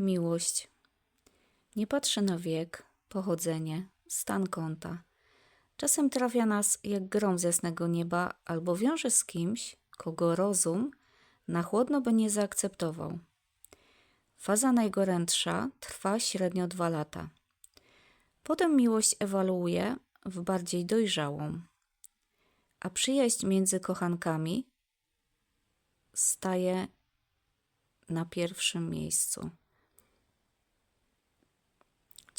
miłość. Nie patrzy na wiek, pochodzenie, stan konta. Czasem trafia nas jak grom z jasnego nieba albo wiąże z kimś, kogo rozum na chłodno by nie zaakceptował. Faza najgorętsza trwa średnio dwa lata. Potem miłość ewoluuje w bardziej dojrzałą, a przyjaźń między kochankami staje na pierwszym miejscu.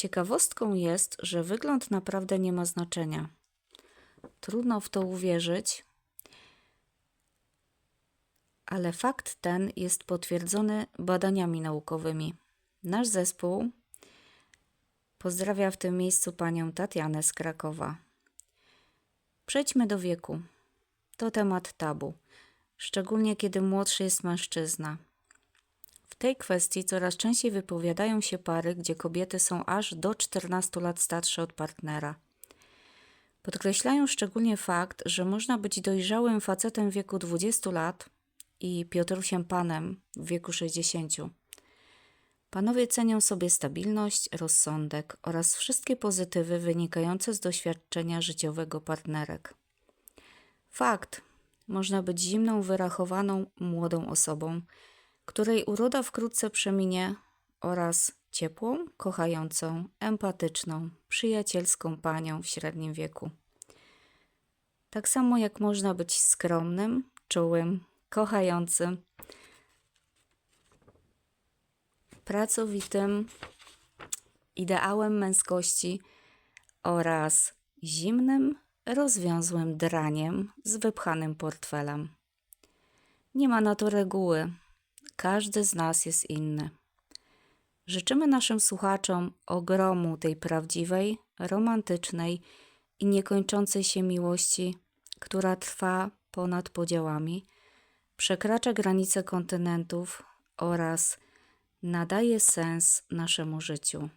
Ciekawostką jest, że wygląd naprawdę nie ma znaczenia. Trudno w to uwierzyć, ale fakt ten jest potwierdzony badaniami naukowymi. Nasz zespół pozdrawia w tym miejscu panią Tatianę z Krakowa. Przejdźmy do wieku. To temat tabu, szczególnie kiedy młodszy jest mężczyzna. Tej kwestii coraz częściej wypowiadają się pary, gdzie kobiety są aż do 14 lat starsze od partnera. Podkreślają szczególnie fakt, że można być dojrzałym facetem w wieku 20 lat i Piotrusiem panem w wieku 60. Panowie cenią sobie stabilność, rozsądek oraz wszystkie pozytywy wynikające z doświadczenia życiowego partnerek. Fakt, można być zimną, wyrachowaną, młodą osobą, której uroda wkrótce przeminie, oraz ciepłą, kochającą, empatyczną, przyjacielską panią w średnim wieku. Tak samo jak można być skromnym, czułym, kochającym, pracowitym, ideałem męskości oraz zimnym, rozwiązłym draniem z wypchanym portfelem. Nie ma na to reguły. Każdy z nas jest inny. Życzymy naszym słuchaczom ogromu tej prawdziwej, romantycznej i niekończącej się miłości, która trwa ponad podziałami, przekracza granice kontynentów oraz nadaje sens naszemu życiu.